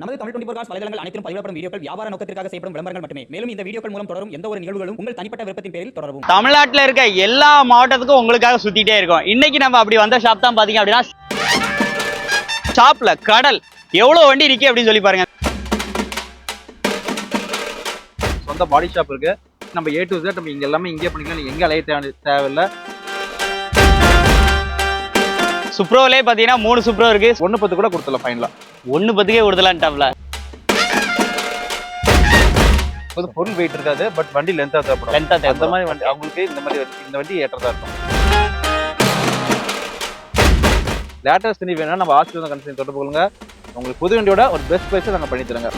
நமது Tamil twenty cos வலைதளங்கள் அனைத்தும் பதிவிடப்படும் வீடியோக்கள் வியாபார நோக்கத்திற்காக செய்யப்படும் விளம்பரங்கள் மட்டுமே. மேலும் இந்த வீடியோக்கள் மூலம் தொடரும் எந்த ஒரு நிகழ்வுகளும் உங்கள் தனிப்பட்ட விருப்பத்தின் பேரில் தொடரவும். தமிழ்நாட்டுல இருக்க எல்லா மாவட்டத்துக்கும் உங்களுக்காக சுத்திட்டே இருக்கோம். இன்னைக்கு நம்ம அப்படி வந்த ஷாப் தான் பாத்தீங்க அப்படின்னா ஷாப்ல கடல். எவ்வளவு வண்டி இருக்கு அப்படின்னு சொல்லி பாருங்க. சொந்த பாடி ஷாப் இருக்கு. நம்ம ஏ டு Z நம்ம இங்க எல்லாமே இங்கே பண்ணிக்கலாம். நீங்க எங்க அலைய தேவை தேவையில்ல. சுப்ரோலே பாத்தீங்கன்னா மூணு சுப்ரோ இருக்கு. ஒண்ணு பத்து கூட கொடுத்துடலாம் ஃபைனலா ஒண்ணு பத்துக்கே கொடுத்தலான்ட்டாப்ல அது பொருள் வெயிட் இருக்காது பட் வண்டி லென்த்தா தேவைப்படும் லென்த்தா அந்த தேவை மாதிரி வண்டி அவங்களுக்கு இந்த மாதிரி இந்த வண்டி ஏற்றதா இருக்கும். லேட்டஸ்ட் வண்டி வேணும்னா நம்ம ஆஸ்திரேலியா கன்சல்ட் தொடர்பு கொள்ளுங்க. உங்களுக்கு புது வண்டியோட ஒரு பெஸ்ட் பிரைஸ் நாங்க பண்ணி தரோங்க.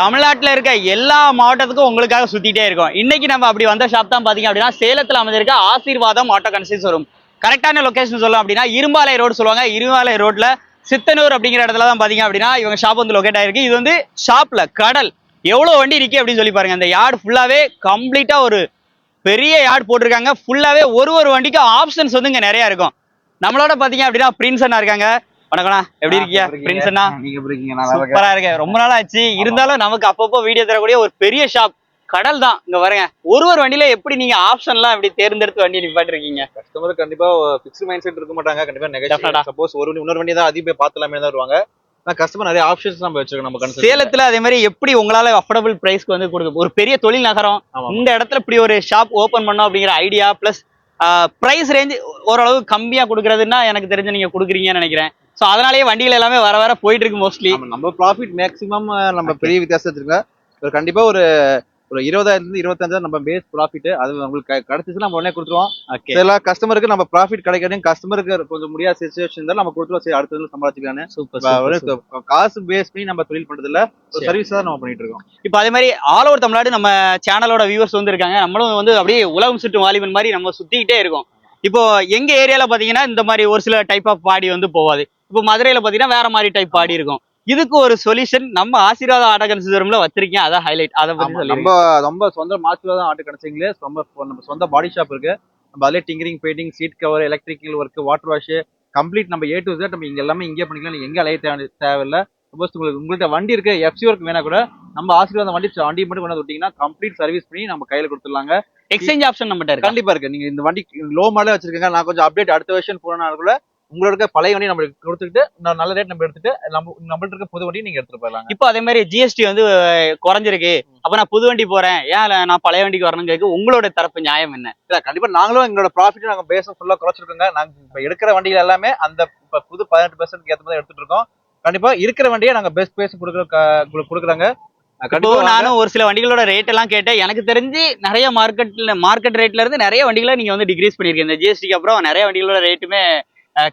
தமிழ்நாட்டுல இருக்க எல்லா மாவட்டத்துக்கும் உங்களுக்காக சுத்திட்டே இருக்கோம். இன்னைக்கு நம்ம அப்படி வந்த ஷாப் தான் பாத்தீங்க அப்படின்னா சேலத்துல அமைஞ்சிருக்க ஆசீர்வாதம் ஆட்டோ கன்சல்ஸ் வரும். கரெக்டான லொகேஷன் சொல்லலாம் அப்படின்னா இரும்பாலை ரோடு சொல்லுவாங்க. இரும்பாலை ரோட்ல சித்தனூர் அப்படிங்கிற இடத்துல தான் பாத்தீங்க அப்படின்னா இவங்க ஷாப் வந்து லொகேட் ஆயிருக்கு. இது வந்து ஷாப்ல கடல். எவ்வளவு வண்டி இருக்கு அப்படின்னு சொல்லி பாருங்க. அந்த யார்டு ஃபுல்லாவே கம்ப்ளீட்டா ஒரு பெரிய யார்டு போட்டிருக்காங்க. ஃபுல்லாவே ஒரு ஒரு வண்டிக்கும் ஆப்ஷன்ஸ் வந்து இங்க நிறைய இருக்கும். நம்மளோட பாத்தீங்க அப்படின்னா பிரின்ஸ் அண்ணா இருக்காங்க. வணக்கம்ண்ணா. எப்படி இருக்கீங்க? பிரின்ஸ் அண்ணா? சூப்பரா இருக்கு ரொம்ப நாள் ஆச்சு. இருந்தாலும் நமக்கு அப்பப்போ வீடியோ தரக்கூடிய ஒரு பெரிய ஷாப் கடல் தான் இங்க வரேங்க ஒரு ஒரு வண்டியில எப்படி நீங்க ஆப்ஷன்லாம் எப்படி தேர்ந்தெடுத்து வண்டி நிப்பாட்டிருக்கீங்க? கஸ்டமர் கண்டிப்பா ஃபிக்ஸ்ட் மைண்ட் செட் இருக்க மாட்டாங்க. கண்டிப்பா. நெகட்டிவ் சப்போஸ் ஒரு வண்டி இன்னொரு வண்டி தான் அதிகம் போய் பார்த்தலாமே தான் வருவாங்க. கஸ்டமர் நிறைய ஆப்ஷன்ஸ் நம்ம வச்சிருக்கோம் நம்ம சேலத்துல அதே மாதிரி எப்படி உங்களால அஃபோர்டபுள் பிரைஸ்க்கு வந்து கொடுக்க ஒரு பெரிய தொழில் நகரம். இந்த இடத்துல இப்படி ஒரு ஷாப் ஓபன் பண்ணோம் அப்படிங்கிற ஐடியா பிளஸ் பிரைஸ் ரேஞ்ச் ஓரளவு கம்மியா கொடுக்கறதுன்னா எனக்கு தெரிஞ்சு நீங்க கொடுக்குறீங்கன்னு நினைக்கிறேன். சோ அதனாலேயே வண்டிகள் எல்லாமே வர வர போயிட்டு இருக்கு மோஸ்ட்லி நம்ம ப்ராஃபிட் மேக்ஸிமம் நம்ம பெரிய வித்தியாசம் வச்சிருக்கோம் கண்டிப்பா ஒரு ஒரு இருபதாயிரத்துல இருந்து இருபத்தஞ்சாயிரம் நம்ம பேஸ் ப்ராஃபிட் அது உங்களுக்கு கிடைச்சிச்சுன்னா நம்ம உடனே கொடுத்துருவோம். சில கஸ்டமருக்கு நம்ம ப்ராஃபிட் கிடைக்காது கஸ்டமருக்கு கொஞ்சம் முடியாத சுச்சுவேஷன் இருந்தாலும் நம்ம கொடுத்துருவோம். சரி அடுத்த இதுல சம்பாதிச்சுக்கலான்னு சூப்பர் காசு பேஸ் பண்ணி நம்ம தொழில் பண்றது இல்ல ஒரு சரி. சர்வீஸ் தான் நம்ம பண்ணிட்டு இருக்கோம். இப்போ அதே மாதிரி ஆல் ஓவர் தமிழ்நாடு நம்ம சேனலோட வியூவர்ஸ் வந்து இருக்காங்க. நம்மளும் வந்து அப்படியே உலகம் சுற்றும் வாலிபன் மாதிரி நம்ம சுத்திக்கிட்டே இருக்கோம். இப்போ எங்க ஏரியால பாத்தீங்கன்னா இந்த மாதிரி ஒரு சில டைப் ஆஃப் பாடி வந்து போவாது இப்போ மதுரையில பாத்தீங்கன்னா வேற மாதிரி டைப் பாடி இருக்கும். இதுக்கு ஒரு சொல்யூஷன் நம்ம ஆசீர்வாத ஆட்டகன் சிதறம்ல வச்சிருக்கேன். அதான் ஹைலைட் அதை பத்தி நம்ம ரொம்ப சொந்த தான் ஆட்டு கிடைச்சிங்களே ரொம்ப நம்ம சொந்த பாடி ஷாப் இருக்கு. நம்ம அதிலே tinkering painting seat cover electrical work water wash complete நம்ம ஏ டு Z நம்ம இங்க எல்லாமே இங்கே பண்ணிக்கலாம். நீங்க எங்க அலைய தேவை தேவையில்ல. சப்போஸ் உங்களுக்கு உங்கள்ட்ட வண்டி இருக்கு எஃப்சி ஒர்க் வேணா கூட நம்ம ஆசீர்வாதம் வண்டி வண்டி மட்டும் கொண்டு விட்டீங்கன்னா கம்ப்ளீட் சர்வீஸ் பண்ணி நம்ம கையில கொடுத்துடலாங்க. எக்ஸ்சேஞ்ச் ஆப்ஷன் இருக்கு? கண்டிப்பா இருக்கு. நீங்க இந்த வண்டி லோ மாடலே வச்சிருக்கீங்க. நான் கொஞ்சம் அப்டேட் அடுத்த வருஷன் போனா கூட உங்களோட பழைய வண்டி நம்மளுக்கு கொடுத்துட்டு நல்ல ரேட் நம்ம எடுத்துட்டு நம்ம நம்மள்ட்ட இருக்க புது வண்டி நீங்க எடுத்துட்டு போயிடலாங்க. இப்போ அதே மாதிரி ஜிஎஸ்டி வந்து குறைஞ்சிருக்கு. அப்ப நான் புது வண்டி போறேன். ஏன் நான் பழைய வண்டிக்கு வரணும் கேட்க உங்களோட தரப்பு நியாயம் என்ன? இல்ல கண்டிப்பா நாங்களும் எங்களோட ப்ராஃபிட் நாங்க பேச ஃபுல்லா குறைச்சிருக்கோங்க. நாங்க இப்ப எடுக்கிற வண்டிகள் எல்லாமே அந்த இப்ப புது பதினெட்டு பர்சன்ட் ஏத்த மாதிரி எடுத்துட்டு இருக்கோம். கண்டிப்பா இருக்கிற வண்டியை நாங்க பெஸ்ட் பேஸ் கொடுக்குற கொடுக்குறாங்க. நானும் ஒரு சில வண்டிகளோட ரேட் எல்லாம் கேட்டேன். எனக்கு தெரிஞ்சு நிறைய மார்க்கெட்ல மார்க்கெட் ரேட்ல இருந்து நிறைய வண்டிகளை நீங்க வந்து டிக்ரீஸ் பண்ணிருக்கீங்க இந்த ஜிஎஸ்டிக்கு அப்புறம் நிறைய வண்டிகளோட ரேட்டுமே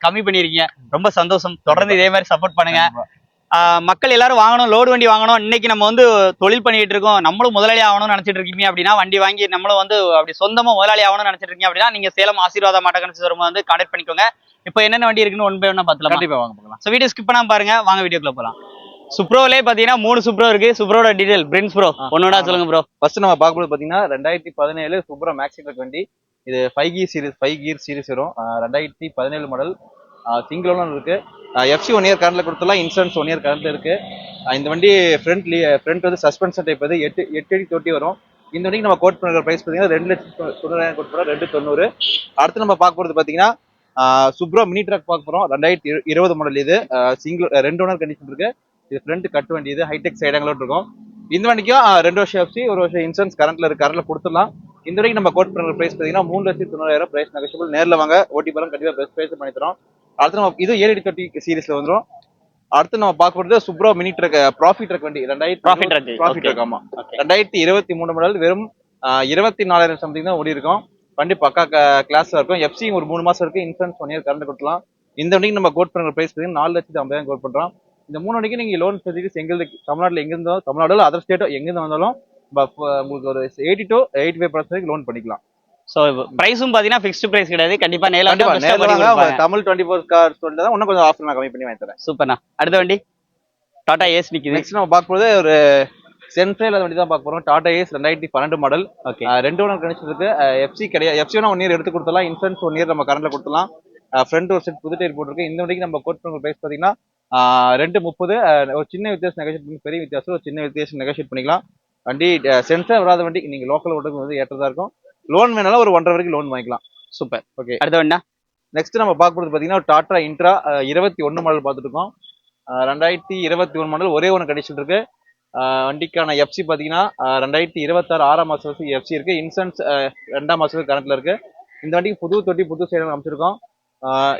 கம்மி பண்ணிருக்கீங்க ரொம்ப சந்தோஷம். தொடர்ந்து இதே மாதிரி சப்போர்ட் பண்ணுங்க. மக்கள் எல்லாரும் வாங்கணும் லோடு வண்டி வாங்கணும். இன்னைக்கு நம்ம வந்து தொழில் பண்ணிட்டு இருக்கோம். நம்மளும் முதலாளி ஆகணும்னு நினைச்சிட்டு இருக்கீங்க அப்படின்னா வண்டி வாங்கி நம்மளும் வந்து அப்படி சொந்தமா முதலாளி ஆகணும்னு நினைச்சிட்டு இருக்கீங்க அப்படின்னா நீங்க சேலம் ஆசீர்வாத மாட்டகன் வரும்போது வந்து கான்டாக்ட் பண்ணிக்கோங்க. இப்போ என்னென்ன வண்டி இருக்குன்னு ஒன் பை ஒன்னா கண்டிப்பா வாங்க போகலாம் ஸோ வீடியோ ஸ்கிப் பண்ணாம பாருங்க. வாங்க வீடியோக்குள்ள போலாம். சுப்ரோலே பாத்தீங்கன்னா மூணு சுப்ரோ இருக்கு. சுப்ரோட டீடைல் பிரின்ஸ் ப்ரோ ஒன்னோட. சொல்லுங்க ப்ரோ ஃபர்ஸ்ட் நம்ம பார்க்கும்போது பாத்தீங்கன்னா ரெண்டாயிரத்தி பதினேழு சூப்பரா மேக்ஸி ட்ரக் வண்டி. இது five gear series five gear series வரும். ரெண்டாயிரத்தி பதினேழு மாடல் சிங்கிள் ஓனர் இருக்கு. எஃப்சி ஒன் இயர் கரண்ட்ல கொடுத்துலாம் இன்சூரன்ஸ் ஒன் இயர் கரண்ட்ல இருக்கு. இந்த வண்டி ஃப்ரண்ட் ஃப்ரண்ட் வந்து சஸ்பென்ஷன் டைப் வந்து எட்டு எட்டு அடி தொட்டி வரும். இந்த வண்டிக்கு நம்ம கோட் பண்ணுற ப்ரைஸ் பார்த்தீங்கன்னா ரெண்டு லட்சத்து தொண்ணூறாயிரம் கோட் பண்ணுறோம். ரெண்டு தொண்ணூறு. அடுத்து நம்ம பார்க்க போகிறது பார்த்தீங்கன்னா சுப்ரோ மினி ட்ராக் பார்க்க போகிறோம் ரெண்டாயிரத்தி இரு- இருபது மாடல் இது. சிங்கிள் ரெண்டு ஓனர் கண்டிஷன் இருக்கு. இது ஃப்ரண்ட் கட்டு வண்டி இது. ஹைடெக் சைடங்களோட இருக்கும். இந்த வண்டிக்கும் ரெண்டு வருஷம் எஃப்சி ஒரு வருஷம் இன்சூரன்ஸ் கரண்ட்ல இருக்கு. கரண்ட்ல கொடுத்துடலாம். இந்த வரைக்கும் நம்ம கோட் பண்ணுற ப்ரைஸ் பார்த்தீங்கன்னா மூணு லட்சத்தி தொண்ணூறாயிரம் ப்ரைஸ் நெகஷியபிள் நேரில் வாங்க ஓட்டி பலம் கண்டிப்பாக பெஸ்ட் ப்ரைஸ் பண்ணி தரோம் அடுத்து நம்ம இது ஏழு தொட்டி சீரிஸ்ல வந்துரும். அடுத்து நம்ம பார்க்க போறது Supro mini truck profit truck வண்டி. ரெண்டாயிரத்தி Profit truck, ப்ராஃபிட். ட்ரக் ஆமா. ரெண்டாயிரத்தி இருபத்தி மூணு மாடல் வெறும் இருபத்தி நாலாயிரம் சம்திங் தான் ஓடி இருக்கும். வண்டி பக்கா கிளாஸ்ல இருக்கும். எஃப்சி ஒரு மூணு மாசம் இருக்கு. இன்சூரன்ஸ் ஒன் இயர் கரண்ட் கொடுக்கலாம் இந்த வண்டிக்கு நம்ம கோட் பண்ணுற ப்ரைஸ் பார்த்தீங்கன்னா நாலு லட்சத்தி ஐம்பதாயிரம் கோட் பண்றோம். இந்த மூணு வண்டிக்கு நீங்க லோன் ஃபெசிலிட்டிஸ் எங்க தமிழ்நாட்டில் எங்க இருந்தாலும் தமிழ்நாடு அதர் ஸ்டேட்டோ எங்க இருந்து வந்தாலும் உங்களுக்கு ஒரு eighty to eighty five percent loan பண்ணிக்கலாம் ஸோ ப்ரைஸும் பாத்தீங்கன்னா ஃபிக்ஸ்டு ப்ரைஸ் கிடையாது. கண்டிப்பா நேரில் தமிழ் டுவெண்ட்டி ஃபோர் கார் சொல்லிட்டு தான் இன்னும் கொஞ்சம் ஆஃபர் நான் கம்மி பண்ணி வாங்கி தரேன். சூப்பர்ண்ணா அடுத்த வண்டி? டாடா ஏஸ் நிக்குது. நெக்ஸ்ட் நம்ம பார்க்கும்போது ஒரு சென்ட்ரல் வண்டி தான் பார்க்க போறோம். டாடா ஏஸ் ரெண்டாயிரத்தி பன்னெண்டு மாடல் ஓகே ரெண்டு ஓனர் கண்டிஷன் இருக்கு. எஃப்சி கிடையாது. எஃப்சி ஒன் இயர் எடுத்து கொடுத்தலாம் இன்சூரன்ஸ் ஒன் இயர் நம்ம கரண்ட்ல கொடுத்தலாம் ஃப்ரண்ட் ஒரு செட் புது டயர் போட்டிருக்கு. இந்த வண்டிக்கு நம்ம கோட் பண்ணுற ப்ரைஸ் பார்த்தீங்கன்னா ரெண்டு முப்பது ஒரு சின்ன வித்தியாசம் நெகோஷியேட் பண்ணி பெரிய வித்தியாசம் ஒரு சின்ன வித்தியாசம் நெகோஷியேட் பண்ணிக்கலாம். வண்டி சென்சார் வராத வண்டி நீங்கள் லோக்கல் ஓட்டுக்கு வந்து ஏற்றதா இருக்கும். லோன் வேணாலும் ஒரு ஒன்றரை வரைக்கும் லோன் வாங்கிக்கலாம். சூப்பர். ஓகே அடுத்த வண்டினா நெக்ஸ்ட் நம்ம பார்க்க போகிறது பார்த்தீங்கன்னா ஒரு டாடா இன்ட்ரா இருபத்தி ஒன்று மாடல் பார்த்துட்டு இருக்கோம் அஹ் ரெண்டாயிரத்தி இருபத்தி ஒன்று மாடல் ஒரே ஒன்று கண்டிஷன் இருக்கு. வண்டிக்கான எஃப்சி பார்த்தீங்கன்னா ரெண்டாயிரத்தி இருபத்தாறு ஆறாம் மாதம் எஃப்சி இருக்கு. இன்சூரன்ஸ் ரெண்டாம் மாதத்துக்கு கரண்ட்ல இருக்கு. இந்த வண்டிக்கு புது தொட்டி புது சைடு அமைச்சிருக்கோம்.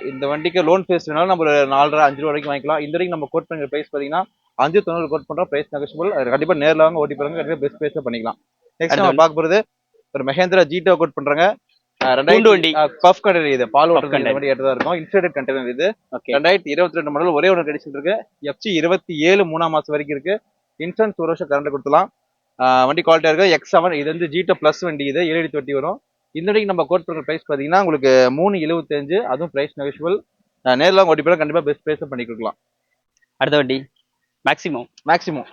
இந்த வண்டிக்கு லோன் ஃபேஸ் வேணாலும் நம்ம ஒரு நாலரை அஞ்சு ரூபா வரைக்கும் வாங்கிக்கலாம். இந்த வரைக்கும் நம்ம கோட் பண்ணுற ப்ரைஸ் பார்த்தீங்கன்னா அஞ்சு தொண்ணூறு கோட் பண்ணுறோம் ப்ரைஸ் நெகோஷியபிள் கண்டிப்பாக நேரில் வாங்க ஓட்டி பாருங்க. கண்டிப்பாக பெஸ்ட் ப்ரைஸில் பண்ணிக்கலாம். நெக்ஸ்ட் நம்ம பார்க்க போகிறது ஒரு மெஹேந்திரா ஜீட்டோ கோட் பண்ணுறாங்க கூண்டு வண்டி. பஃப் கண்டர் இது. பால் வாட்டர் ஏற்றதா இருக்கும். இன்சைடட் கண்டெய்னர் இது. ரெண்டாயிரத்தி இருபத்தி ரெண்டு மாடல் ஒரே ஒரு கண்டிஷன் இருக்கு. எஃப்சி இருபத்தி ஏழு மூணாம் மாசம் வரைக்கும் இருக்கு. இன்சூரன்ஸ் ஒரு வருஷம் கரண்ட் கொடுத்துலாம் வண்டி குவாலிட்டியா இருக்கு எக்ஸ் செவன் இது வந்து ஜீட்டோ பிளஸ் வண்டி இது. ஏழு தொட்டி வரும். வண்டிக்கு நம்ம கோட் பண்ணுற பிரைஸ் பார்த்தீங்கன்னா உங்களுக்கு மூணு எழுபத்தஞ்சு அதுவும் பிரைஸ் நெகோஷியபிள் நேரில் ஓட்டி போல கண்டிப்பா பெஸ்ட் பிரைஸ் பண்ணி கொடுக்கலாம். அடுத்த வண்டி. மேக்ஸிமம் மேக்ஸிமம்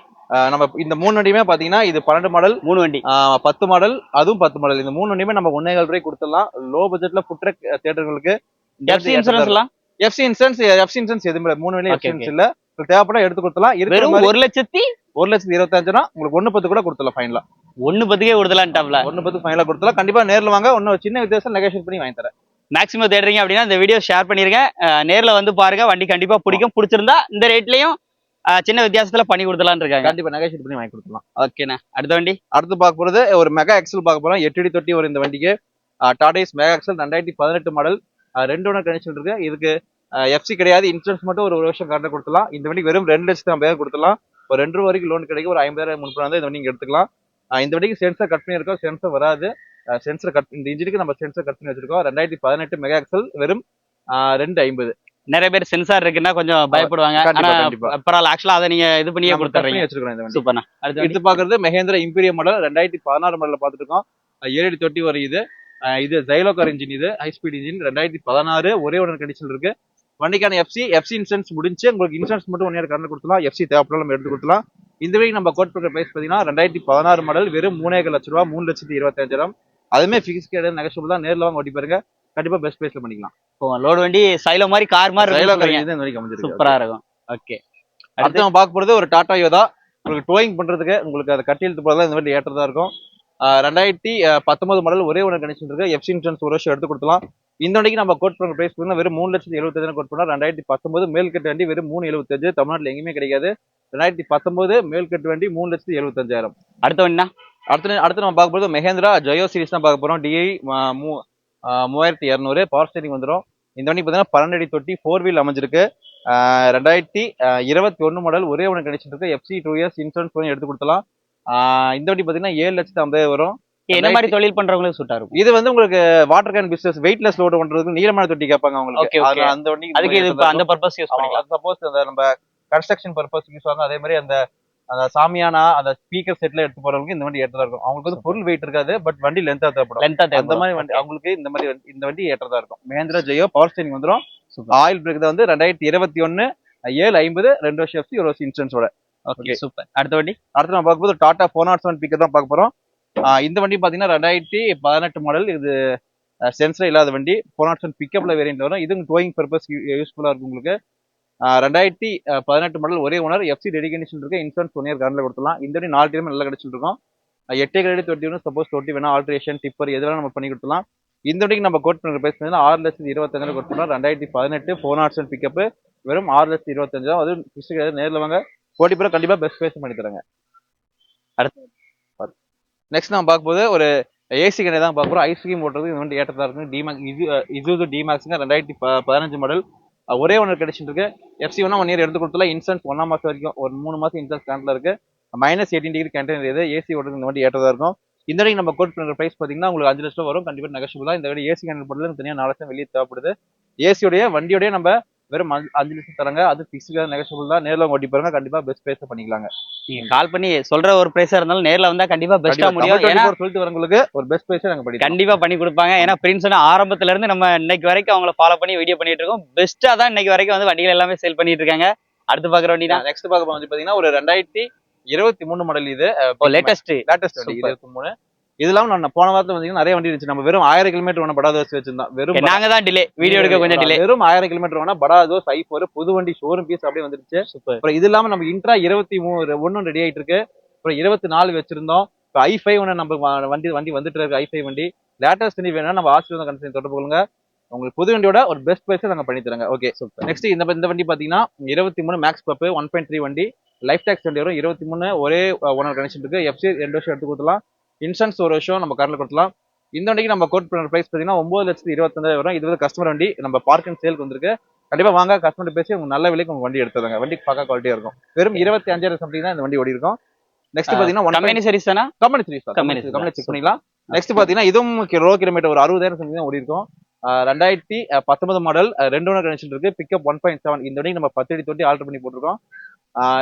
நம்ம இந்த மூணு வண்டியுமே பார்த்தீங்கன்னா இது பன்னெண்டு மாடல் மூணு வண்டி. பத்து மாடல் அதுவும் பத்து மாடல் இந்த மூணு வண்டியுமே நம்ம ஒன்னே கால் ரூபாய் கொடுத்துடலாம். லோ பட்ஜெட்ல ஃபுட்ரக் தேட்டர்களுக்கு எஃப்சி இன்சூரன்ஸ் எல்லாம் எஃப்சி இன்சூரன்ஸ் எஃப்சி இன்சூரன்ஸ் எதுவும் இல்லை. மூணு Okay, எஃப்சி இல்ல. உங்களுக்கு தேவைப்பட்டா எடுத்து கொடுத்தலாம் ஒரு லட்சத்தி ஒரு லட்சத்தி இருபத்தஞ்சுனா உங்களுக்கு ஒண்ணு பத்து கூட கொடுத்துடலாம் ஃபைனலா ஒண்ணு பத்துக்கே கொடுத்தலான்ட்டாப்ல ஒண்ணு பத்து ஃபைனலா கொடுத்துலாம் கண்டிப்பா நேர்ல வாங்க. ஒன்னும் சின்ன வித்தியாசம் நெகோஷியேட் பண்ணி வாங்கி தரேன். மேக்ஸிமம் தேடுறீங்க அப்படின்னா இந்த வீடியோ ஷேர் பண்ணிருங்க. நேர்ல வந்து பாருங்க. வண்டி கண்டிப்பா பிடிக்கும் பிடிச்சிருந்தா இந்த ரேட்லயும் சின்ன வித்தியாசத்துல பண்ணி கொடுத்தலாம்னு இருக்காங்க. கண்டிப்பா நெகோஷியேட் பண்ணி வாங்கி கொடுத்துலாம் ஓகேண்ணா அடுத்த வண்டி. அடுத்து பார்க்க போறது ஒரு மெகா எக்ஸல் பார்க்க போறோம். எட்டு அடி தொட்டி வரும் இந்த வண்டிக்கு. டாடேஸ் மெகா எக்ஸல் ரெண்டாயிரத்தி பதினெட்டு மாடல் ரெண்டு ஒன்று கண்டிஷன் இருக்கு. இதுக்கு எஃப்சி கிடையாது. இன்சூரன்ஸ் மட்டும் ஒரு ஒரு வருஷம் கரெக்டாக கொடுத்துலாம் இந்த வண்டிக்கு வெறும் ரெண்டு லட்சத்தி ஐம்பதாயிரம் கொடுத்துலாம் ஒரு ரெண்டு ரூபா வரைக்கும் லோன் கிடைக்கும். ஒரு ஐம்பதாயிரம் முன்பதாயிரம் இந்த வண்டி நீங்க எடுத்துக்கலாம். இந்த வண்டிக்கு சென்சர் கட் பண்ணி இருக்கோம். சென்சர் வராது. சென்சர் கட் இந்த இன்ஜினுக்கு நம்ம சென்சர் கட் பண்ணி வச்சிருக்கோம். ரெண்டாயிரத்தி பதினெட்டு மெகா எக்ஸல் வெறும் ரெண்டு ஐம்பது. நிறைய பேர் சென்சார் இருக்குன்னா கொஞ்சம் பயப்படுவாங்க. பரவாயில்ல. ஆக்சுவலா அதை நீங்க இது பண்ணியே கொடுத்துறீங்க. வச்சிருக்கோம் சூப்பர்ண்ணா அடுத்த பாக்குறது மெஹேந்திரா இம்பீரியர் மாடல் ரெண்டாயிரத்தி பதினாறு மாடல் அஹ் ஏழு தொட்டி வரும் இது. இது ஜைலோகார் இன்ஜின் இது. ஹை ஸ்பீட் இன்ஜின் ரெண்டாயிரத்தி பதினாறு ஒரே ஒரு கண்டிஷன் இருக்கு. வண்டிக்கான எஃப்சி எஃப்சி இன்சூரன்ஸ் முடிஞ்சு உங்களுக்கு இன்சூரன்ஸ் மட்டும் ஒன் இயர் கரண்ட் கொடுத்துலாம் எஃப்சி தேவைப்படும் நம்ம எடுத்து கொடுத்துலாம் இந்த வரைக்கும் நம்ம கோட் பண்ணுற பிரைஸ் பார்த்தீங்கன்னா ரெண்டாயிரத்தி பதினாறு மாடல் வெறும் மூணே லட்ச ரூபா மூணு லட்சத்தி இருபத்தஞ்சாயிரம். அதுவுமே ஃபிக்ஸ் கிடையாது நெகஷபிள் தான். நேரில் வாங்க ஓட்டி பாருங்க. கண்டிப்பா பெஸ்ட் பிரைஸ்ல பண்ணிக்கலாம். லோடு வண்டி சைலோ மாதிரி கார் மாதிரி ஜைலோகார் இருக்கும். ஓகே அடுத்து நம்ம பார்க்க போறது ஒரு டாடா யோதா உங்களுக்கு டோயிங் பண்றதுக்கு உங்களுக்கு அதை கட்டி இழுத்து போறதா இந்த மாதிரி ஏற்றதா இருக்கும். ரெண்டாயிரத்தி பத்தொன்பது மாடல் ஒரே ஒரு கண்டிஷன் இருக்கு. எஃப்சி இன்சூரன்ஸ் ஒரு வருஷம் எடுத்து கொடுக்கலாம் இந்த வண்டிக்கு நம்ம கோட் பண்ணுற பிரைஸ் பார்த்தீங்கன்னா வெறும் மூணு லட்சத்தி எழுபத்தஞ்சு கோட் பண்ணா ரெண்டாயிரத்தி பத்தொன்பது மேல்கட்டு வண்டி வெறும் மூணு எழுபத்தஞ்சு தமிழ்நாட்டில் எங்கேயுமே கிடைக்காது. ரெண்டாயிரத்தி பத்தொன்பது மேல்கட்டு வண்டி மூணு லட்சத்தி எழுபத்தஞ்சாயிரம் அடுத்த வண்டினா அடுத்து அடுத்து நம்ம பார்க்க போகிறது மெஹேந்திரா ஜயோ சீரிஸ் தான் பார்க்க போறோம். டிஐ மூவாயிரத்தி இரநூறு பவர் ஸ்டேரிங் வந்துடும் இந்த வண்டி பார்த்தீங்கன்னா பன்னெண்டு அடி தொட்டி ஃபோர் வீல் அமைஞ்சிருக்கு. ரெண்டாயிரத்தி இருபத்தி ஒன்று மாடல் ஒரே ஒன்று condition FC two years insurance பண்ணி எடுத்து கொடுத்தலாம் இந்த வண்டி பார்த்தீங்கன்னா ஏழு லட்சத்து ஐம்பது வரும். என்ன மாதிரி தொழில் பண்றவங்களுக்கு சூட்டா இருக்கும். இது வந்து உங்களுக்கு water can business weightless load பண்றதுக்கு நீளமான தொட்டி கேட்பாங்க உங்களுக்கு அந்த வண்டி அதுக்கு இது அந்த பர்பஸ் யூஸ் பண்ணிக்கலாம். சப்போஸ் அந்த நம்ம கன்ஸ்ட்ரக்ஷன் பர்பஸ் யூஸ் ஆகும். அதே மாதிரி அந்த அந்த சாமியானா அந்த ஸ்பீக்கர் செட்ல எடுத்து போறவங்களுக்கு இந்த வண்டி ஏற்றதா இருக்கும். அவங்களுக்கு வந்து பொருள் வெயிட் இருக்காது பட் வண்டி லென்த்தா தேவைப்படும். லென்த்தா அந்த மாதிரி வண்டி அவங்களுக்கு இந்த மாதிரி இந்த வண்டி ஏற்றதா இருக்கும். மஹேந்திரா ஜெயோ பவர் ஸ்டேரிங் வந்துடும். ஆயில் பிரேக் தான் வந்து ரெண்டாயிரத்தி இருபத்தி ஒன்னு ஏழு ஐம்பது ரெண்டு வருஷம் எஃப்சி ஒரு வருஷம் இன்சூரன்ஸோட ஓகே சூப்பர் அடுத்த வண்டி? அடுத்து நம்ம பார்க்கும்போது Tata four nought seven picker தான் பார்க்க போறோம். இந்த வண்டி பார்த்தீங்கன்னா ரெண்டாயிரத்தி பதினெட்டு மாடல் இது சென்சர் இல்லாத வண்டி. ஃபோர் பிக்கப்பில் செவன் வரும். இதுவும் டோயிங் பர்பஸ் யூஸ்ஃபுல்லாக இருக்கும் உங்களுக்கு. ரெண்டாயிரத்தி பதினெட்டு மாடல் ஒரே ஓனர் எஃப்சி டெடிகேஷன் இருக்குது இன்சூரன்ஸ் ஒன் இயர் கரண்டில் கொடுத்துலாம் இந்த வண்டி நாலு டைம் நல்லா கிடைச்சிட்டு இருக்கும். எட்டே கிரெடிட் தொட்டி ஒன்று சப்போஸ் தொட்டி வேணால் ஆல்ட்ரேஷன் டிப்பர் எது நம்ம பண்ணி கொடுத்துலாம் இந்த வண்டிக்கு நம்ம கோட் பண்ணுற பிரைஸ் பார்த்தீங்கன்னா ஆறு லட்சத்தி இருபத்தஞ்சாயிரம் கோட் பண்ணுறோம் ரெண்டாயிரத்தி பதினெட்டு ஃபோன் நாட் செவன் பிக்கப் வெறும் ஆறு லட்சத்தி இருபத்தஞ்சாயிரம். அதுவும் அது கிடையாது நேரில் வாங்க. கோடி பேர் கண்டிப்பாக பெஸ்ட் பேஸ் பண்ணி தராங்க. நெக்ஸ்ட் நம்ம பார்க்கும்போது ஒரு ஏசி கடை தான் பார்க்குறோம் ஐஸ்கிரீம் ஓட்டுறது இது வந்து ஏற்றதாக இருக்குது டிமேக் இது இது டிமேக்ஸுங்க ரெண்டாயிரத்தி ப பதினஞ்சு மாடல் ஒரே ஒன்று கிடைச்சிட்டு இருக்கு. எஃப்சி ஒன்னா ஒன் இயர் எடுத்து கொடுத்தலாம் இன்சூரன்ஸ் ஒன்றாம் மாதம் வரைக்கும் ஒரு மூணு மாதம் இன்சூரன்ஸ் கரண்ட்ல இருக்கு. மைனஸ் எயிட்டீன் டிகிரி கண்டெய்னர் இது. ஏசி ஓட்டுறது இந்த வண்டி ஏற்றதாக இருக்கும். இந்த வரைக்கும் நம்ம கோட் பண்ணுற ப்ரைஸ் பார்த்தீங்கன்னா உங்களுக்கு அஞ்சு லட்சம் வரும். கண்டிப்பாக நெகஷியபிள் தான் இந்த வண்டி ஏசி கண்டெய்னர் போடுறது தனியாக நாலு லட்சம் வெளியே தேவைப்படுது. ஏசியோடைய வண்டியோடய நம்ம வெறும் அஞ்சு- லட்சம் தராங்க. அது ஃபிக்ஸ்டு நெகஷியபிள் தான். நேரில் ஓட்டி பாருங்க. கண்டிப்பாக பெஸ்ட் ப்ரைஸ் பண்ணிக்கலாங்க. நீங்க கால் பண்ணி சொல்ற ஒரு பிரைஸா இருந்தாலும் நேர்ல வந்தா கண்டிப்பா பெஸ்டா கண்டிப்பா. முடியும். ஏன்னா 24 சொல்லிட்டு வரவங்களுக்கு ஒரு பெஸ்ட் ப்ரைஸே நாங்கள் படிக்கிறோம் கண்டிப்பா பண்ணி கொடுப்பாங்க. ஏன்னா பிரின்ஸ் ஆரம்பத்துல இருந்து நம்ம இன்னைக்கு வரைக்கும் அவங்கள ஃபாலோ பண்ணி வீடியோ பண்ணிட்டு இருக்கோம். பெஸ்டா தான் இன்னைக்கு வரைக்கும் வந்து வண்டிகள் எல்லாமே சேல் பண்ணிட்டு இருக்காங்க. அடுத்து பாக்குற வண்டி தான். நெக்ஸ்ட் பார்க்க வந்து பாத்தீங்கன்னா ஒரு ரெண்டாயிரத்தி இருபத்தி மூணு மாடல் இது. லேட்டஸ்ட் லேட்டஸ்ட் வண்டி. இருபத்தி மூணு. இது இல்லாம நான் போன வாரத்துல வந்தீங்கன்னா நிறைய வண்டி இருந்துச்சு. நம்ம வெறும் ஆயிரம் கிலோமீட்டர் வேணும் படா தோசை வச்சிருந்தோம் வெறும் நாங்க தான் டிலே வீடியோ எடுக்க கொஞ்சம் டிலே வெறும் ஆயிரம் கிலோமீட்டர் வேணா படா தோஸ் ஐ ஃபோர் புது வண்டி ஷோரூம் பீஸ் அப்படியே வந்துருச்சு. அப்புறம் இது இல்லாம நம்ம இன்ட்ரா இருபத்தி மூணு ஒன்னும் ரெடி ஆயிட்டு இருக்கு அப்புறம் இருபத்தி நாலு வச்சிருந்தோம். இப்போ ஐ ஃபைவ் ஒன்று நம்ம வண்டி வண்டி வந்துட்டு இருக்கு ஐ ஃபைவ் வண்டி. லேட்டஸ்ட் வண்டி வேணா நம்ம ஆசிரியர் கன்சல்ட் தொடர்பு கொள்ளுங்க. உங்களுக்கு புது வண்டியோட ஒரு பெஸ்ட் ப்ரைஸ் நாங்க பண்ணி தரங்க. ஓகே நெக்ஸ்ட் இந்த இந்த வண்டி பாத்தீங்கன்னா இருபத்தி மூணு max pub one point three வண்டி. லைஃப் டேக்ஸ் வண்டி வரும். இருபத்தி மூணு ஒரே ஓனர் கனெக்ஷன் இருக்கு. எஃப்சி ரெண்டு வருஷம் எடுத்து கொடுத்துலாம் இன்சூரன்ஸ் ஒரு வருஷம் நம்ம கார்ல கொடுத்துலாம் இந்த வண்டிக்கு நம்ம கோட் பண்ணுற ப்ரைஸ் பார்த்தீங்கன்னா ஒன்பது லட்சத்து இருபத்தஞ்சாயிரம் வரும். இது வந்து கஸ்டமர் வண்டி. நம்ம பார்க் அண்ட் சேலுக்கு வந்திருக்கு. கண்டிப்பா வாங்க. கஸ்டமர் பேசி உங்களுக்கு நல்ல விலைக்கு உங்க வண்டி எடுத்துருங்க வண்டி பக்கா குவாலிட்டியா இருக்கும். வெறும் இருபத்தி அஞ்சாயிரம் சம்திங் தான் இந்த வண்டி ஓடி இருக்கும். நெக்ஸ்ட் பாத்தீங்கன்னா ஒன் கம்பெனி சர்வீஸ் தானா? Company series company. Company check பண்ணிக்கலாம் நெக்ஸ்ட் பாத்தீங்கன்னா இதுவும் ரோ கிலோமீட்டர் ஒரு அறுபதாயிரம் சம்திங் தான் ஓடி இருக்கும். ரெண்டாயிரத்தி பத்தொன்பது மாடல் ரெண்டு ஒன்று கனெக்ஷன் இருக்கு. பிக்கப் ஒன் பாயிண்ட் செவன் இந்த வண்டி நம்ம பத்து அடி தொட்டி ஆல்டர் பண்ணி போட்டிருக்கோம்.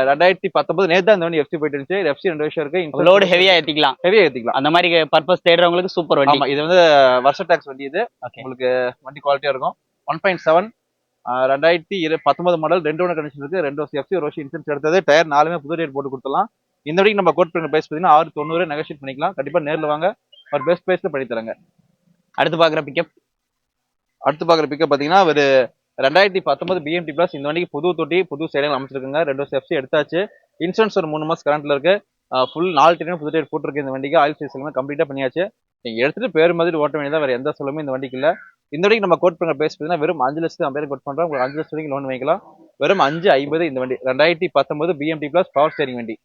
ரெண்டாயிரத்தி பத்தொன்பது தான் இந்த வண்டி எஃப்சி போயிட்டு இருந்துச்சு எஃப்சி ரெண்டு வருஷம் இருக்கு. லோடு ஹெவியா ஏத்திக்கலாம். ஹெவியா ஏத்திக்கலாம். அந்த மாதிரி பர்பஸ் தேடுறவங்களுக்கு சூப்பர் வண்டி. இது வந்து வருஷ டாக்ஸ் வண்டி இது. உங்களுக்கு வண்டி குவாலிட்டியா இருக்கும். ஒன் பாயிண்ட் செவன் ரெண்டாயிரத்தி இரு பத்தொன்பது மாடல் ரெண்டு ஒன்று கண்டிஷன் இருக்கு. ரெண்டு வருஷம் எஃப்சி ஒரு வருஷம் இன்சூரன்ஸ் எடுத்தது. டயர் நாலுமே புது ரேட் போட்டு கொடுத்துலாம் இந்த வரைக்கும் நம்ம கோட் பண்ண பிரைஸ் பார்த்தீங்கன்னா ஆறு தொண்ணூறு நெகோஷியேட் பண்ணிக்கலாம். கண்டிப்பா நேர்ல வாங்க. ஒரு பெஸ்ட் பிரைஸ்ல பண்ணி தரங்க. அடுத்து பாக்குற பிக்கப் அடுத்து பாக்குற பிக்கப் பாத்தீங்கன்னா ஒரு ரெண்டாயிரத்தி பத்தொன்பது பிஎம்டி பிளஸ் இந்த வண்டிக்கு புது தொட்டி புது சைடுகள் அமைச்சிருக்குங்க. ரெண்டு எஃப்சி எடுத்தாச்சு. இன்சூரன்ஸ் ஒரு மூணு மாசம் கரண்ட்ல இருக்கு. ஃபுல் நாலு டீனும் புது டேட் போட்டிருக்கு இந்த வண்டிக்கு. ஆயில் சீஸ் எல்லாமே கம்ப்ளீட்டா பண்ணியாச்சு. நீங்க எடுத்துட்டு பேர் மாதிரி ஓட்ட வேண்டியதா வேற எந்த சொல்லுமே இந்த வண்டிக்கு இல்ல. இந்த வண்டிக்கு நம்ம கோட் பண்ண பேஸ் பார்த்தீங்கன்னா வெறும் அஞ்சு லட்சத்து ஐம்பது கோட் பண்றோம். உங்களுக்கு அஞ்சு லட்சம் வரைக்கும் லோன் வாங்கிக்கலாம். வெறும் அஞ்சு ஐம்பது இந்த வண்டி. ரெண்டாயிரத்தி பத்தொன்பது பிஎம்டி பிளஸ் பவர் ஸ்டேரிங் வண்டி.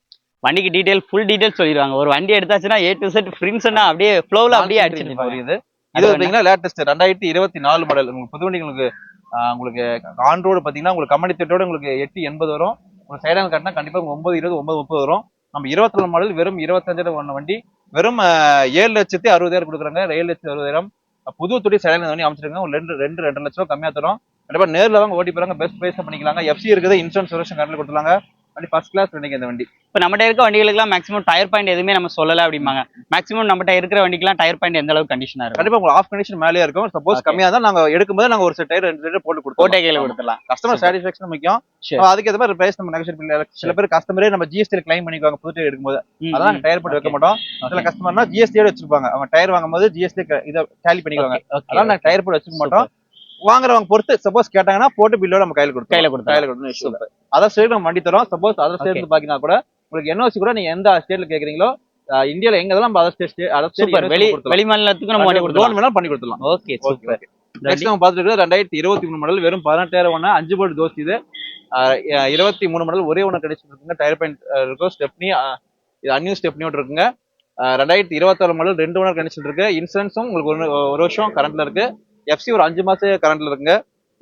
வண்டிக்கு டீடைல் ஃபுல் டீடைல் சொல்லிடுவாங்க. ஒரு வண்டி எடுத்தாச்சுன்னா ஏ டு செட் ஃப்ரிண்ட்ஸ்னா அப்படியே ஃப்ளோல அப்படியே வருது இது பாத்தீங்கன்னா லேட்டஸ்ட் ரெண்டாயிரத்தி இருபத்தி நாலு மாடல் உங்களுக்கு புது வண்டி உங்களுக்கு ஆன் ரோடு பார்த்தீங்கன்னா உங்களுக்கு கம்பெனி திட்டோட உங்களுக்கு எட்டு எண்பது வரும். உங்களுக்கு சைடான கட்டினா கண்டிப்பாக உங்களுக்கு ஒன்பது இருபது ஒன்பது முப்பது வரும். நம்ம இருபத்தி நாலு மாடல் வெறும் இருபத்தஞ்சாயிரம் ஒன்று வண்டி. வெறும் ஏழு லட்சத்தி அறுபதாயிரம் கொடுக்குறாங்க. ஏழு லட்சத்தி அறுபதாயிரம். புது துடி சைடான வண்டி அமைச்சிருக்காங்க. ஒரு ரெண்டு ரெண்டு ரெண்டு லட்சம் ரூபா கம்மியாக தரும். கண்டிப்பாக நேரில் வாங்க ஓட்டி போகிறாங்க பெஸ்ட் ப்ரைஸ் பண்ணிக்கலாங்க. எஃப்சி இருக்குது. இன்சூரன்ஸ் வருஷம் கரண்ட்ல கொடுத்துருவாங்க வண்டி ஃபர்ஸ்ட் கிளாஸ் வண்டிங்க இந்த வண்டி. இப்போ நம்மகிட்ட இருக்க வண்டிகளுக்குலாம் மேக்ஸிமம் டயர் பாயிண்ட் எதுவுமே நம்ம சொல்லல அப்படிம்பாங்க. மேக்ஸிமம் நம்மகிட்ட இருக்கிற வண்டிக்கெல்லாம் டயர் பாயிண்ட் எந்த அளவுக்கு கண்டிஷனா இருக்கும்? கண்டிப்பா உங்களுக்கு ஆஃப் கண்டிஷன் மேலேயே இருக்கும். Suppose Okay. கம்மியா தான் நாங்க எடுக்கும்போது நாங்க ஒரு செட் டயர் ரெண்டு டயர் போட்டு கொடுப்போம் கோட்டை கையில கொடுத்துடலாம். கஸ்டமர் சாட்டிஸ்ஃபேக்ஷன் முக்கியம். அதுக்கு ஏற்ற மாதிரி பிரைஸ் நம்ம நெகோஷியேட் சில பேர் கஸ்டமரே நம்ம ஜிஎஸ்டி கிளைம் பண்ணிக்குவாங்க புது டயர் எடுக்கும்போது. ம். டயர் போட்டு வைக்க. மாட்டோம். சில கஸ்டமர்னா ஜிஎஸ்டியோட வச்சிருப்பாங்க. அவங்க டயர் வாங்கும்போது ஜிஎஸ்டி இதை டேலி பண்ணிக்குவாங்க. Okay, okay, அதெல்லாம் நாங்க okay. டயர் போட்டு வச்சுக்க மாட்டோம். வாங்குறவங்க பொறுத்து சப்போஸ் கேட்டாங்கன்னா போட்டு பில்லோட நம்ம கையில கொடுத்தோம் கையில கொடுத்துடலாம். கையில கொடுத்து இஷ்யூ அதர் ஸ்டேட் நம்ம வண்டி தரோம் சப்போஸ் அதர் ஸ்டேட் பாத்தீங்கன்னா கூட உங்களுக்கு என்ஓசி கூட நீங்க எந்த ஸ்டேட்ல கேக்குறீங்களோ இந்தியால எங்க நம்ம அதர் ஸ்டேட் அதர் சூப்பர் வெளி வெளி மாநிலத்துக்கு நம்ம வண்டி லோன் கொடுத்துடலாம். வேணாலும் பண்ணி கொடுத்துலாம் ஓகே சூப்பர் நெக்ஸ்ட் நம்ம பார்த்துட்டு ரெண்டாயிரத்தி இருபத்தி மூணு மாடல் வெறும் பதினெட்டாயிரம் ஒன்று அஞ்சு போர்டு தோஸ் இது. இருபத்தி மூணு மாடல் ஒரே ஒன்று கிடைச்சிட்டு இருக்குங்க. டயர் பாயிண்ட் இருக்கும். ஸ்டெப்னி இது அன்யூ ஸ்டெப்னியோட இருக்குங்க. ரெண்டாயிரத்தி இருபத்தாறு மாடல் ரெண்டு ஓனர் கண்டிஷன் இருக்கு. இன்சூரன்ஸும் உங்களுக்கு ஒரு ஒரு வருஷம் கரண்ட்ல இருக்கு. எஃப்சி ஒரு அஞ்சு மாசம் கரண்ட்ல இருக்குங்க.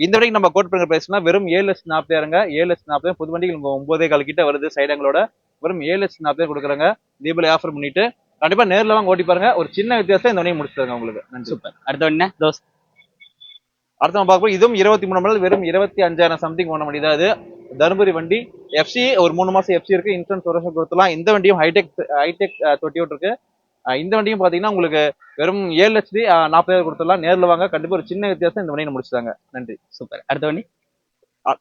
இந்த வரைக்கும் நம்ம கோட் பண்ணுற பிரைஸ்னா வெறும் ஏழு லட்சம் நாற்பதாயிரங்க ஏழு லட்சம் நாற்பதாயிரம் புது வண்டிகள் உங்க ஒன்பதே கால் கிட்ட வருது சைடங்களோட வெறும் ஏழு லட்சம் நாற்பதாயிரம் கொடுக்குறாங்க. தீபாவளி ஆஃபர் பண்ணிட்டு கண்டிப்பா நேர்ல வாங்க ஓட்டி பாருங்க. ஒரு சின்ன வித்தியாசம் இந்த வண்டியை முடிச்சுருங்க உங்களுக்கு. நன்றி. சூப்பர். அடுத்த வண்டி தோஸ். அடுத்து நம்ம பார்க்கும்போது இதுவும் இருபத்தி மூணு மாடல் வெறும் இருபத்தி அஞ்சாயிரம் சம்திங் ஒன்று வண்டி தான் இது. தருமபுரி வண்டி. எஃப்சி ஒரு மூணு மாசம் எஃப்சி இருக்கு. இன்சூரன்ஸ் ஒரு வருஷம் கொடுத்துலாம் இந்த வண்டியும் ஹைடெக் ஹைடெக் தொட்டியோட்டு இருக்கு இந்த வண்டியும் பாத்தீங்கன்னா உங்களுக்கு வெறும் ஏழு லட்சத்தி நாற்பதாயிரம் கொடுத்துடலாம். நேர்ல வாங்க. கண்டிப்பா ஒரு சின்ன வித்தியாசம் இந்த வண்டியை முடிச்சிட்டாங்க நன்றி. சூப்பர். அடுத்த வண்டி?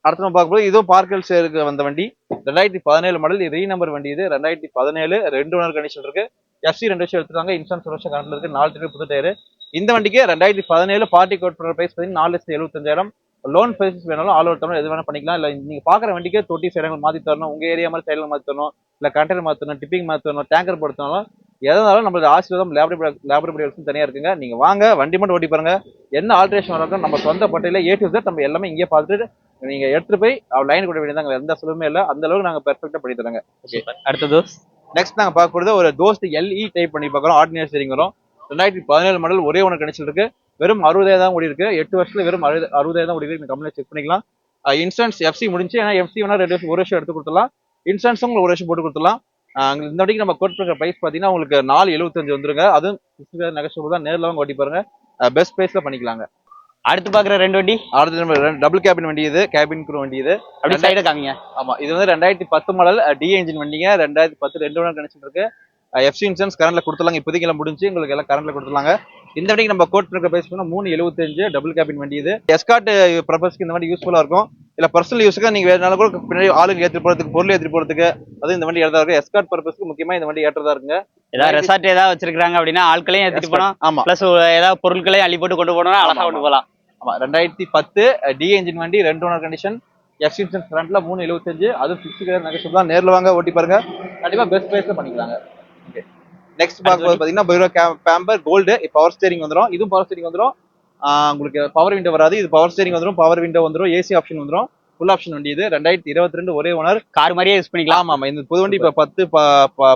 அடுத்து நம்ம பார்க்கும்போது இதுவும் பார்க்கல் சேருக்கு வந்த வண்டி. ரெண்டாயிரத்தி பதினேழு மாடல் ரீ நம்பர் வண்டி இது. ரெண்டாயிரத்தி பதினேழு ரெண்டு ஓனர் கண்டிஷன் இருக்கு. எஃப்சி ரெண்டு வருஷம் எடுத்துருக்காங்க. இன்சூரன்ஸ் வருஷம் கரண்ட்ல இருக்கு. நாலு டயர் புது டயர் இந்த வண்டிக்கு ரெண்டாயிரத்தி பதினேழு பார்ட்டி கோட் பண்ணுற பிரைஸ் பார்த்தீங்கன்னா நாலு லட்சத்தி எழுபத்தஞ்சாயிரம் லோன் பிரைஸ் வேணாலும் ஆல் ஓவர் தரணும் எது வேணா பண்ணிக்கலாம். இல்ல நீங்க பாக்குற வண்டிக்கே தொட்டி சைடுகள் மாத்தி தரணும். உங்க ஏரியா மாதிரி சைடுல மாத்தி தரணும். இல்ல கண்டெய்னர் மாத்தணும் டிப்பிங் மாத்தணும் டேங்கர் போடுத்தணும் எதாலும் நம்மளோட ஆசீர்வாதம் லேபரேட்டரி லேபரேட்டரி தனியா இருக்குங்க. நீங்க வாங்க வண்டி மட்டும் ஓட்டி பாருங்க. என்ன ஆல்ட்ரேஷன் வரும் நம்ம சொந்த பட்டையில ஏ டு நம்ம எல்லாமே இங்கே பார்த்துட்டு நீங்க எடுத்துட்டு போய் லைன் கூட வேண்டியதாங்க எந்த சொல்லுமே இல்ல. அந்த அளவுக்கு நாங்க பெர்ஃபெக்ட்டா பண்ணி தராங்க. அடுத்த தோஸ் நெக்ஸ்ட் நாங்க பார்க்க போறது ஒரு தோஸ்ட் எல்இ டைப் பண்ணி பார்க்குறோம். ஆர்டினரி ஸ்டேரிங் வரும். ரெண்டாயிரத்தி பதினேழு மாடல் ஒரே ஒன்று கிடைச்சிட்டு இருக்கு. வெறும் அறுபதாயிரம் தான் ஓடி இருக்கு. எட்டு வருஷத்துல வெறும் அறுபது அறுபதாயிரம் தான் ஓடி இருக்கு. கம்பெனி செக் பண்ணிக்கலாம். இன்சூரன்ஸ் எஃப்சி முடிஞ்சு ஏன்னா எஃப்சி வேணா ரெண்டு வருஷம் ஒரு வருஷம் எடுத்து கொடுத்துலாம் இன்சூரன்ஸும் உங்களுக்கு ஒரு வருஷம் போட்டு கொடுத்துலாம் இந்த வண்டிக்கு நம்ம கோட் பண்ணுற ப்ரைஸ் பார்த்தீங்கன்னா உங்களுக்கு நாலு எழுபத்தஞ்சு வந்துருங்க. அதுவும் நெகஸ்டபிள் தான் நேரில் வாங்க ஓட்டி பாருங்க. பெஸ்ட் ப்ரைஸ்ல பண்ணிக்கலாங்க. அடுத்து பாக்குற ரெண்டு வண்டி? அடுத்து நம்ம டபுள் கேபின் வண்டி இது கேபின் குரூ வண்டி இது. அப்படி சைட காமிங்க. ஆமா இது வந்து ரெண்டாயிரத்தி பத்து மாடல் டி என்ஜின் வண்டிங்க. ரெண்டாயிரத்தி பத்து ரெண்டு ஒன்று கணிச்சிட்டு இருக்கு. எஃப்சி இன்சூரன்ஸ் கரண்ட்ல கொடுத்துலாங்க இப்போதைக்கு எல்லாம் முடிஞ்சு உங்களுக்கு எல்லாம் கரண்ட்ல கொடுத்துலாங்க இந்த வண்டிக்கு நம்ம கோட் பண்ணுற பிரைஸ் பண்ணா மூணு எழுபத்தஞ்சு டபுள் கேபின் வண்டி இது. எஸ்காட் பர்பஸ்க்கு இந்த வண்டி யூஸ்ஃபுல்லா இருக்கும். இல்ல பர்சனல் யூஸுக்கு நீங்க வேறனால கூட பின்னாடி ஆளுங்க ஏற்றி போறதுக்கு பொருள் ஏற்றி போறதுக்கு அது இந்த வண்டி ஏறதா இருக்கு எஸ்காட் பர்பஸ்க்கு முக்கியமா இந்த வண்டி ஏற்றதா இருக்குங்க. ஏதாவது ரெசார்ட் ஏதாவது வச்சிருக்காங்க அப்படின்னா ஆட்களையும் எடுத்துட்டு போனோம் ஆமா. பிளஸ் ஏதாவது பொருட்களையும் அள்ளி போட்டு கொண்டு போனோம்னா அழகா கொண்டு போகலாம். ஆமா ரெண்டாயிரத்தி பத்து டி என்ஜின் வண்டி ரெண்டு ஓனர் கண்டிஷன் எக்ஸ்டென்ஷன் ஃப்ரண்ட்ல மூணு எழுபத்தஞ்சு அது ஃபிக்ஸ் கலர் நகைஷன் தான் நேர்ல வாங்க ஓட்டி பாருங்க. கண்டிப்பா பெஸ்ட் பிரைஸ்ல பண்ணிக்கலாங்க. நெக்ஸ்ட் பார்க்கும்போது பாத்தீங்கன்னா பைரோ பேம்பர் கோல்டு பவர் ஸ்டேரிங் வந்துரும். இதுவும் பவர் ஸ்டேரிங் வந்துரும். ஆஹ் உங்களுக்கு பவர் விண்டோ வராது. இது பவர் ஸ்டேரிங் வந்துரும் பவர் விண்டோ வந்துரும் ஏசி ஆப்ஷன் வந்துரும். ஃபுல் ஆப்ஷன் வண்டி இது. ரெண்டாயிரத்தி இருபத்தி ரெண்டு ஒரே ஓனர் கார் மாதிரியே யூஸ் பண்ணிக்கலாம். ஆமா இந்த புது வண்டி இப்ப பத்து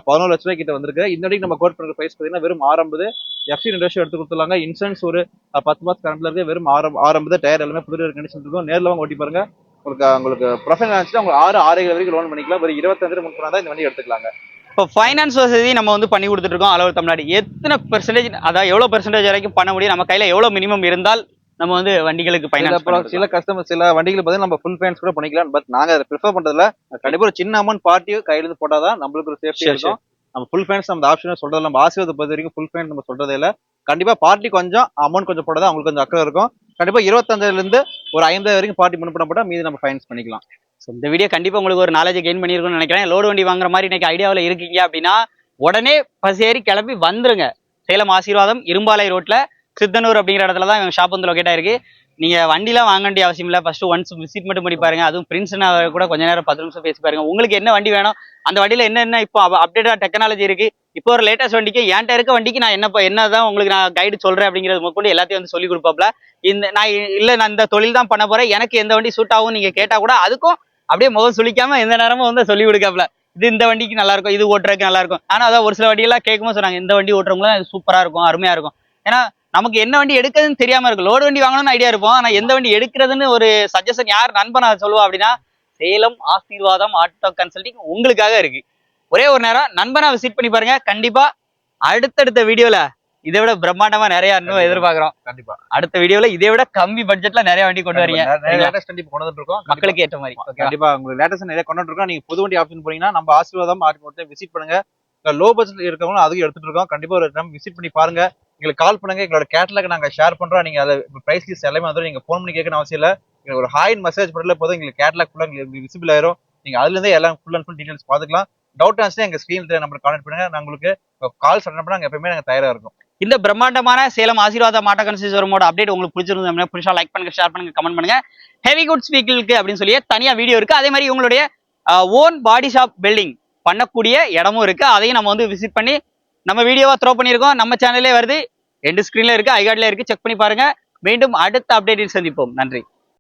பதினோரு லட்ச ரூபாய் கிட்ட வந்திருக்கு. இந்த வண்டிக்கு நம்ம கோட் பண்ற பிரைஸ் பாத்தீங்கன்னா வெறும் ஆரம்பது எஃப்சி ரெண்டு வருஷம் எடுத்து கொடுத்துருவாங்க இன்சூரன்ஸ் ஒரு பத்து மாசம் கரண்ட்ல இருக்கு. வெறும் ஆரம் ஆரம்பது டயர் எல்லாமே புது கண்டிஷன் இருக்கும். நேர்ல வாங்க ஓட்டி பாருங்க. உங்களுக்கு உங்களுக்கு ப்ரொஃபைல் நினைச்சுட்டு உங்களுக்கு ஆறு ஆறு வரைக்கும் லோன் பண்ணிக்கலாம். ஒரு இருபத்தஞ்சு முன் தான் இந்த வண்டி எடுத்துக்கலாங்க. இப்போ ஃபைனான்ஸ் வசதி நம்ம வந்து பண்ணி கொடுத்துட்டு இருக்கோம் அளவு தமிழ்நாடு. எத்தனை பெர்சன்டேஜ் அதாவது எவ்வளவு பெர்சன்டேஜ் வரைக்கும் பண்ண முடியும்? நம்ம கையில எவ்வளவு மினிமம் இருந்தால் நம்ம வந்து வண்டிகளுக்கு ஃபைனான்ஸ் சில கஸ்டமர் சில வண்டிகள் பார்த்தீங்கன்னா நம்ம ஃபுல் ஃபைனான்ஸ் கூட பண்ணிக்கலாம். பட் நாங்க அதை ப்ரிஃபர் பண்றதுல கண்டிப்பா ஒரு சின்ன அமௌண்ட் பார்ட்டி கையில இருந்து போட்டாதான் நம்மளுக்கு ஒரு சேஃப்டி இருக்கும். நம்ம ஃபுல் ஃபைனான்ஸ் நம்ம ஆப்ஷன் சொல்றது நம்ம ஆசீர்வாத பொறுத்த வரைக்கும் ஃபுல் ஃபைனான்ஸ் நம்ம சொல்றதே இல்ல. கண்டிப்பா பார்ட்டி கொஞ்சம் அமௌண்ட் கொஞ்சம் போட்டதா அவங்களுக்கு கொஞ்சம் அக்கறை இருக்கும். கண்டிப்பா இருபத்தஞ்சுல இருந்து ஒரு ஐந்தாயிரம் வரைக்கும் பார்ட்டி முன் பண்ண போட்டா மீதி நம்ம ஃபைனான்ஸ் பண்ணிக்கலாம். ஸோ இந்த வீடியோ கண்டிப்பாக உங்களுக்கு ஒரு நாலேஜ் கெயின் பண்ணிருக்கும்னு நினைக்கிறேன். லோடு வண்டி வாங்குற மாதிரி இன்னைக்கு ஐடியாவில் இருக்கீங்க அப்படின்னா உடனே பஸ் ஏறி கிளம்பி வந்துருங்க. சேலம் ஆசீர்வாதம் இரும்பாலை ரோட்டில் சித்தனூர் அப்படிங்கிற இடத்துல தான் ஷாப் வந்து லொக்கேட் ஆயிருக்கு. நீங்க வண்டிலாம் வாங்க வேண்டிய அவசியம் இல்லை. ஃபஸ்ட்டு ஒன்ஸ் விசிட் மட்டும் பண்ணி பாருங்க. அதுவும் பிரின்ஸ்னா கூட கொஞ்ச நேரம் பத்து நிமிஷம் பேசி பாருங்க. உங்களுக்கு என்ன வண்டி வேணும்? அந்த வண்டியில என்னென்ன இப்போ அப்டேட்டாக டெக்னாலஜி இருக்கு? இப்போ ஒரு லேட்டஸ்ட் வண்டிக்கு என்கிட்ட இருக்க வண்டிக்கு நான் என்ன என்னதான் உங்களுக்கு நான் கைடு சொல்றேன் அப்படிங்கிறது முதற்கொண்டு எல்லாத்தையும் வந்து சொல்லி கொடுப்பாப்ல. இந்த நான் இல்லை நான் இந்த தொழில் தான் பண்ண போறேன். எனக்கு எந்த வண்டி சூட் ஆகும் நீங்க கேட்டா கூட அதுக்கும் அப்படியே முகம் சுழிக்காம எந்த நேரமும் வந்து சொல்லி கொடுக்காப்ல இது இந்த வண்டிக்கு நல்லா இருக்கும் இது ஓட்டுறதுக்கு நல்லா இருக்கும் ஆனா அதான் ஒரு சில வண்டியெல்லாம் கேட்கும்போது சொன்னாங்க இந்த வண்டி ஓட்டுறவங்களும் சூப்பரா இருக்கும் அருமையா இருக்கும். ஏன்னா நமக்கு என்ன வண்டி எடுக்கிறதுன்னு தெரியாம இருக்கும் லோடு வண்டி வாங்கணும்னு ஐடியா இருப்போம். ஆனா எந்த வண்டி எடுக்கிறதுன்னு ஒரு சஜஷன் யார் நண்பன் சொல்லுவா அப்படின்னா சேலம் ஆசீர்வாதம் ஆட்டோ கன்சல்டிங் உங்களுக்காக இருக்கு. ஒரே ஒரு நேரம் நண்பனா விசிட் பண்ணி பாருங்க. கண்டிப்பா அடுத்தடுத்த வீடியோல இதை விட பிரம்மாண்டமா நிறைய இன்னும் எதிர்பார்க்கிறோம். கண்டிப்பா. அடுத்த வீடியோல இதை விட கம்மி பட்ஜெட்ல நிறைய வண்டி கொண்டு வரீங்க. இப்ப கொண்டு கண்டிப்பா. மக்களுக்கு ஏற்ற மாதிரி? கண்டிப்பா. உங்களுக்கு லேட்டஸ்ட் நிறைய கொண்டு இருக்கோம் நீங்க புது வண்டி ஆப்ஷன் போனீங்கன்னா நம்ம ஆசீர்வாதம் ஆட்டோமோட்டிவ் விசிட் பண்ணுங்க. லோ பட்ஜெட் இருக்கவங்களும் அதுவும் எடுத்துட்டு இருக்கோம். கண்டிப்பா ஒரு டைம் விசிட் பண்ணி பாருங்க. எங்களுக்கு கால் பண்ணுங்க. எங்களோட கேட்டலாக் நாங்க ஷேர் பண்றோம். நீங்க அதை பிரைஸ் லிஸ்ட் எல்லாமே வந்து நீங்க ஃபோன் பண்ணி கேட்கணும் அவசியம் இல்ல. எங்களுக்கு ஒரு ஹாய் மெசேஜ் பண்ணல போதும். எங்களுக்கு கேட்டலாக் ஃபுல்லா உங்களுக்கு விசிபிள் ஆயிரும். நீங்க அதுல இருந்தே எல்லாம் ஃபுல் அண்ட் ஃபுல் டீடைல்ஸ் பாத்துக்கலாம் டவுட் ஆச்சுன்னா எங்க ஸ்கிரீன்ல நம்பர் கான்டாக்ட் பண்ணுங்க. நான் உங்களுக்கு கால் அட்டன் பண்ண நாங்க எப்பயுமே நாங்க தயாரா இருக்கும். இந்த பிரம்மாண்டமான சேலம் ஆசீர்வாத மாட்டா கன்சிஸ்டரோட அப்டேட் உங்களுக்கு பிடிச்சிருந்தது அப்படின்னா புதுசா லைக் பண்ணுங்க ஷேர் பண்ணுங்க கமெண்ட் பண்ணுங்க. ஹெவி குட்ஸ் வெஹிக்கிளுக்கு அப்படின்னு சொல்லி தனியா வீடியோ இருக்கு. அதே மாதிரி உங்களுடைய ஓன் பாடி ஷாப் பில்டிங் பண்ணக்கூடிய இடமும் இருக்கு. அதையும் நம்ம வந்து விசிட் பண்ணி நம்ம வீடியோவா த்ரோ பண்ணியிருக்கோம். நம்ம சேனல்லே வருது. ரெண்டு ஸ்க்ரீன்ல இருக்கு. ஐகார்ட்ல இருக்கு. செக் பண்ணி பாருங்க. மீண்டும் அடுத்த அப்டேட்டில் சந்திப்போம். நன்றி.